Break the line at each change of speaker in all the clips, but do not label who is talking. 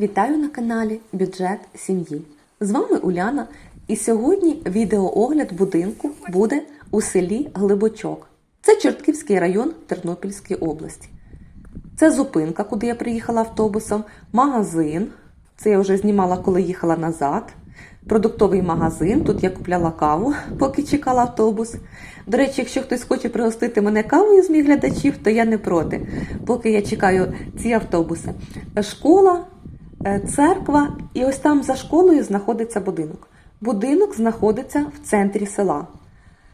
Вітаю на каналі Бюджет сім'ї. З вами Уляна, і сьогодні відеоогляд будинку буде у селі Глибочок. Це Чортківський район Тернопільської області. Це зупинка, куди я приїхала автобусом, магазин. Це я вже знімала, коли їхала назад. Продуктовий магазин. Тут я купляла каву, поки чекала автобус. До речі, якщо хтось хоче пригостити мене кавою з моїх глядачів, то я не проти, поки я чекаю ці автобуси. Школа, церква, і ось там за школою знаходиться будинок. Будинок знаходиться в центрі села.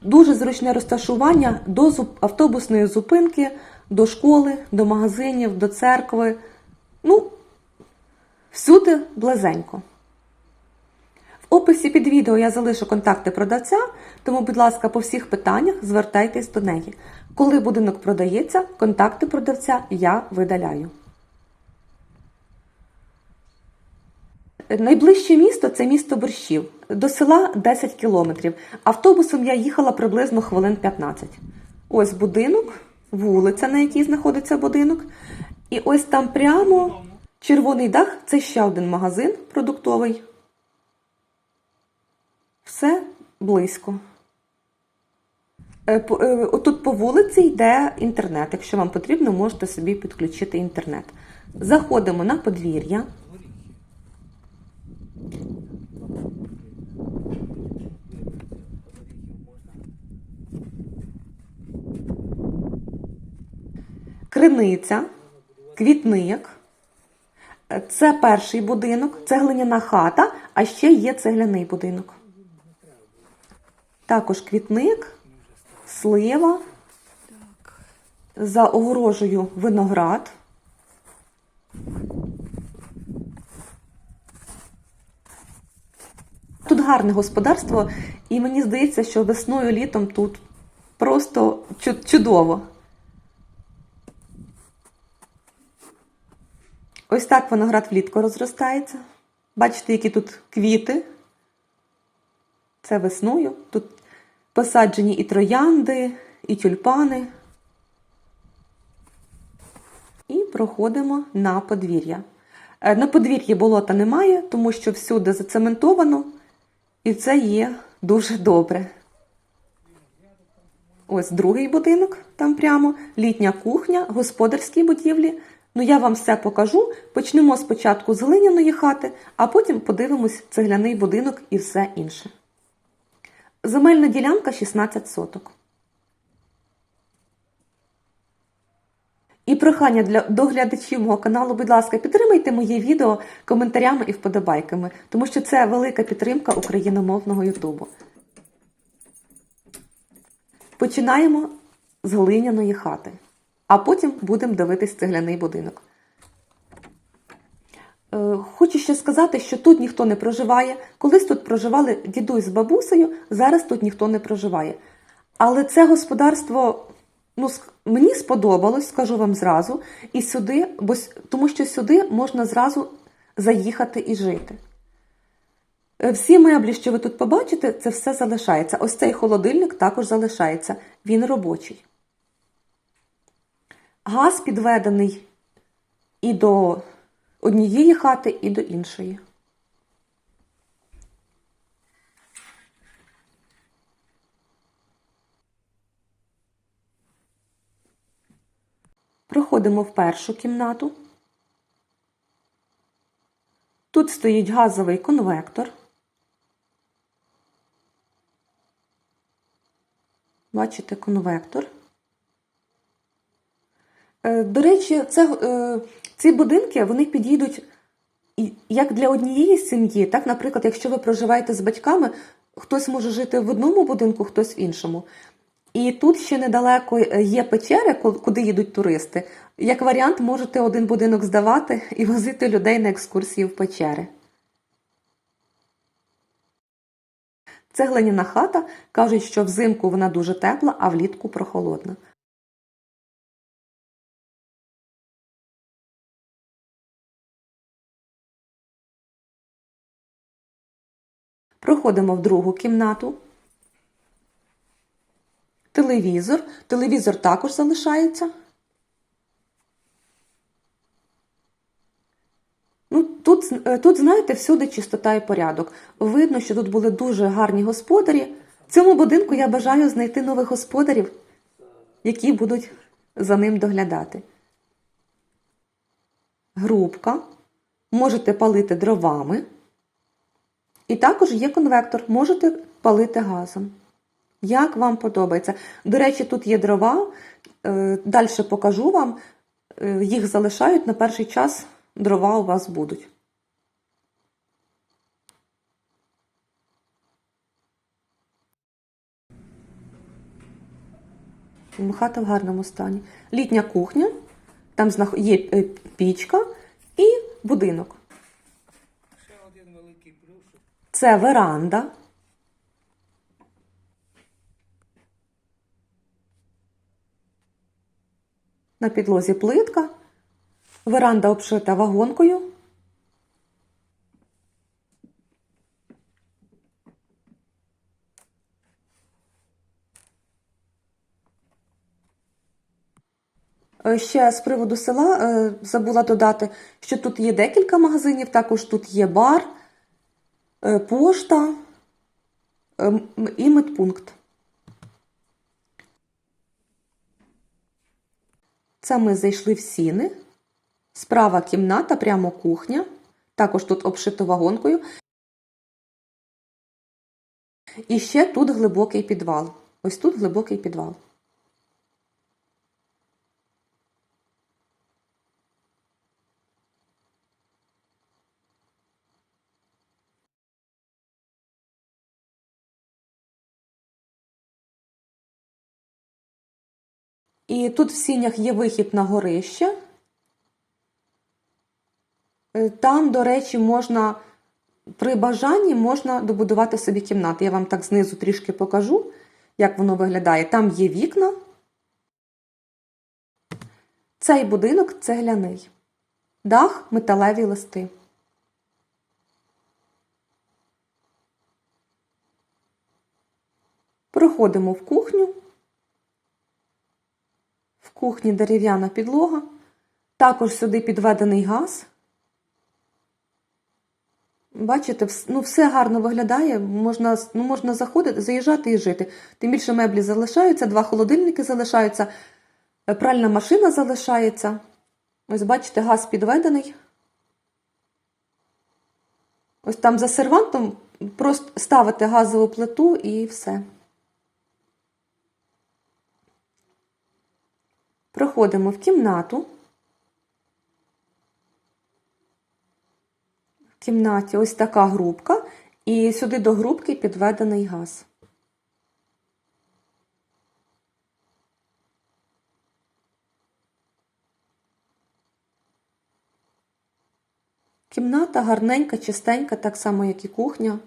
Дуже зручне розташування до автобусної зупинки, до школи, до магазинів, до церкви. Ну, всюди близенько. В описі під відео я залишу контакти продавця, тому, будь ласка, по всіх питаннях звертайтесь до неї. Коли будинок продається, контакти продавця я видаляю. Найближче місто це місто Борщів. До села 10 кілометрів. Автобусом я їхала приблизно хвилин 15. Ось будинок, вулиця, на якій знаходиться будинок. І ось там прямо червоний дах це ще один магазин продуктовий. Все близько. Е, е, Отут по вулиці йде інтернет. Якщо вам потрібно, можете собі підключити інтернет. Заходимо на подвір'я. Криниця, квітник. Це перший будинок, це глиняна хата, а ще є цегляний будинок. Також квітник, слива. За огорожею виноград. Тут гарне господарство, і мені здається, що весною літом тут просто чудово. Ось так виноград влітку розростається. Бачите, які тут квіти. Це весною. Тут посаджені і троянди, і тюльпани. І проходимо на подвір'я. Е, На подвір'ї болота немає, тому що всюди зацементовано, і це є дуже добре. Ось другий будинок, там прямо, літня кухня, господарські будівлі. Ну, я вам все покажу. Почнемо спочатку з глиняної хати, а потім подивимось цегляний будинок і все інше. Земельна ділянка 16 соток. І прохання для до глядачів мого каналу, будь ласка, підтримайте моє відео коментарями і вподобайками, тому що це велика підтримка україномовного Ютубу. Починаємо з глиняної хати, а потім будемо дивитись цегляний будинок. Е, Хочу ще сказати, що тут ніхто не проживає. Колись тут проживали дідусь з бабусею, зараз тут ніхто не проживає. Але це господарство ну, мені сподобалось, скажу вам зразу, і сюди, бо, тому що сюди можна зразу заїхати і жити. Е, Всі меблі, що ви тут побачите, це все залишається. Ось цей холодильник також залишається. Він робочий. Газ підведений і до однієї хати, і до іншої. Проходимо в першу кімнату. Тут стоїть газовий конвектор. Бачите конвектор. Е, До речі, це, е, ці будинки вони підійдуть як для однієї сім'ї, так, наприклад, якщо ви проживаєте з батьками, хтось може жити в одному будинку, хтось в іншому. І тут ще недалеко е, є печери, куди їдуть туристи. Як варіант, можете один будинок здавати і возити людей на екскурсії в печери. Це глиняна хата. Кажуть, що взимку вона дуже тепла, а влітку прохолодна. Проходимо в другу кімнату. Телевізор. Телевізор також залишається. Ну, тут, е, тут, знаєте, всюди чистота і порядок. Видно, що тут були дуже гарні господарі. В цьому будинку я бажаю знайти нових господарів, які будуть за ним доглядати. Грубка. Можете палити дровами. І також є конвектор, можете палити газом. Як вам подобається. До речі, тут є дрова. Далі покажу вам. Е, Їх залишають на перший час, дрова у вас будуть. Хата в гарному стані. Літня кухня, там є е, пічка і будинок.
Ще один великий плюс.
Це веранда. На підлозі плитка. Веранда обшита вагонкою. Е, Ще з приводу села е, забула додати, що тут є декілька магазинів, також тут є бар, пошта е, і медпункт. Це ми зайшли в сіни. Справа кімната, прямо кухня. Також тут обшито вагонкою. І ще тут глибокий підвал. Ось тут глибокий підвал. І тут в сінях є вихід на горище. Е, Там, до речі, можна при бажанні можна добудувати собі кімнати. Я вам так знизу трішки покажу, як воно виглядає. Там є вікна. Цей будинок цегляний. Дах металеві листи. Проходимо в кухню. Кухні дерев'яна підлога. Також сюди підведений газ. Бачите, ну, все гарно виглядає, можна, ну, можна заходити, заїжджати і жити. Тим більше меблі залишаються, два холодильники залишаються, е, пральна машина залишається. Ось бачите, газ підведений. Ось там за сервантом просто ставите газову плиту і все. Проходимо в кімнату. В кімнаті ось така грубка, і сюди до грубки підведений газ. Кімната гарненька, чистенька, так само, як і кухня.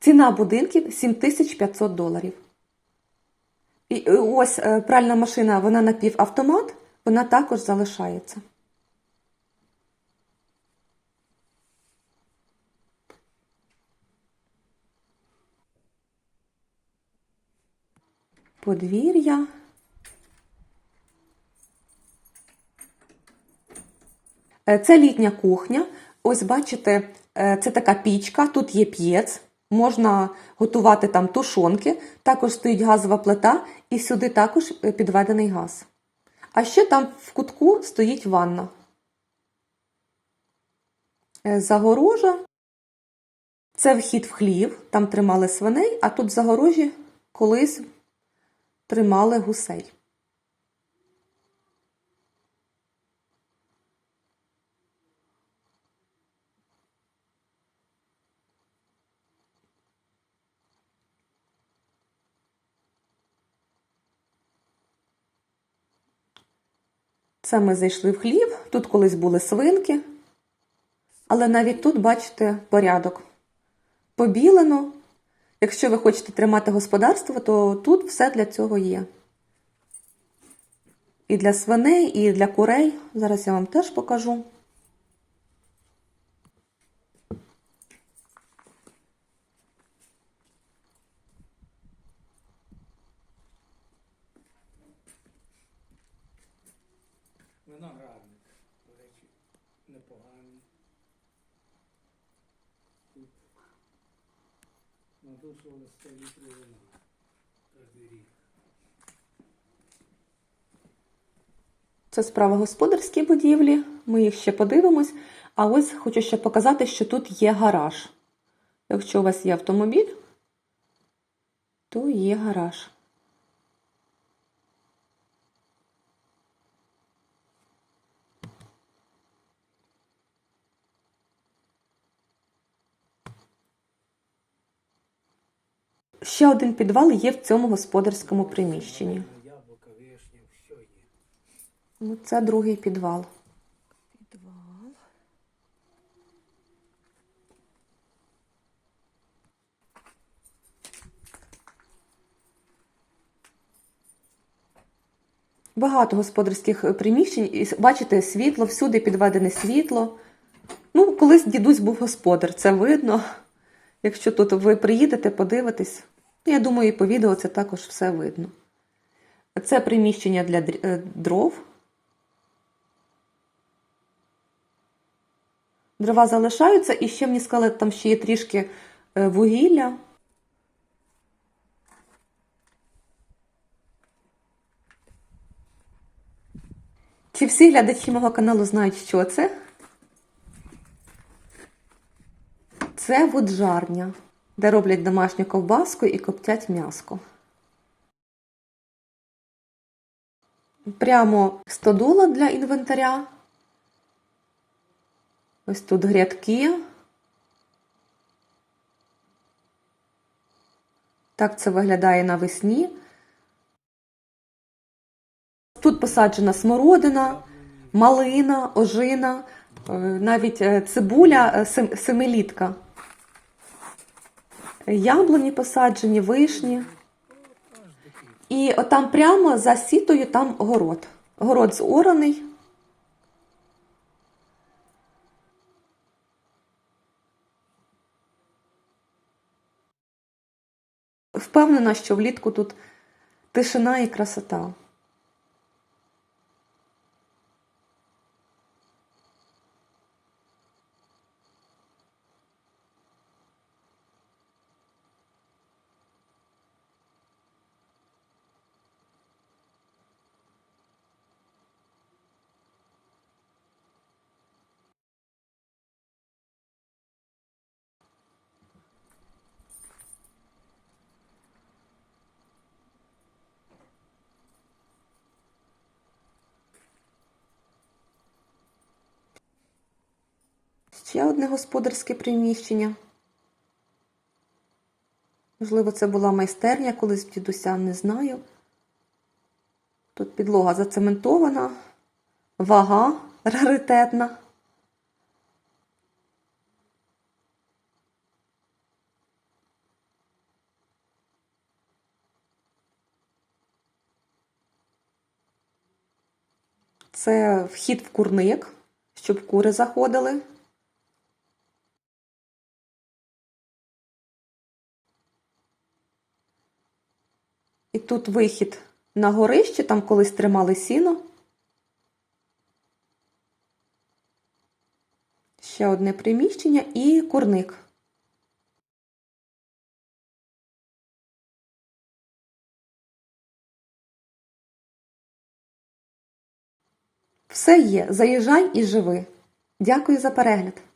Ціна будинків 7500 доларів. І е, ось е, пральна машина, вона напівавтомат, вона також залишається. Подвір'я. Е, Це літня кухня. Ось бачите, це така пічка, тут є п'єц, можна готувати там тушонки, також стоїть газова плита, і сюди також е, підведений газ. А ще там в кутку стоїть ванна. Е, Загорожа. Це вхід в хлів, там тримали свиней, а тут в загорожі колись тримали гусей. Це ми зайшли в хлів, тут колись були свинки, але навіть тут, бачите, порядок. Побілено. Якщо ви хочете тримати господарство, то тут все для цього є. і для свиней, і для курей. Зараз я вам теж покажу.
Виноградник, до речі, непоганий. Тут надушували 100 літрів вина кожен рік.
Це справа господарські будівлі. Ми їх ще подивимось. А ось хочу ще показати, що тут є гараж. Якщо у вас є автомобіль, то є гараж. Ще один підвал є в цьому господарському приміщенні. Ну, Це другий підвал. Підвал. Багато господарських приміщень. І бачите, світло, всюди підведене світло. Ну, колись дідусь був господар, це видно. Якщо тут ви приїдете, подивитесь, я думаю, і по відео це також все видно. Це приміщення для е, дров. Дрова залишаються, і ще мені сказали, там ще є трішки е, вугілля. Чи всі глядачі мого каналу знають, що це? Це вуджарня, де роблять домашню ковбаску і коптять м'яско. Прямо стодула для інвентаря. Ось тут грядки. Так це виглядає навесні. Тут посаджена смородина, малина, ожина, е, навіть е, цибуля е, сем- семилітка. Яблуні посаджені, вишні. І отам прямо за сітою там город. Город зораний. Впевнена, що влітку тут тишина і красота. Ще одне господарське приміщення. Можливо, це була майстерня колись в дідуся, не знаю. Тут підлога зацементована, вага раритетна. Це вхід в курник, щоб кури заходили. І тут вихід на горище, там колись тримали сіно. Ще одне приміщення і курник. Все є. Заїжджай і живи. Дякую за перегляд.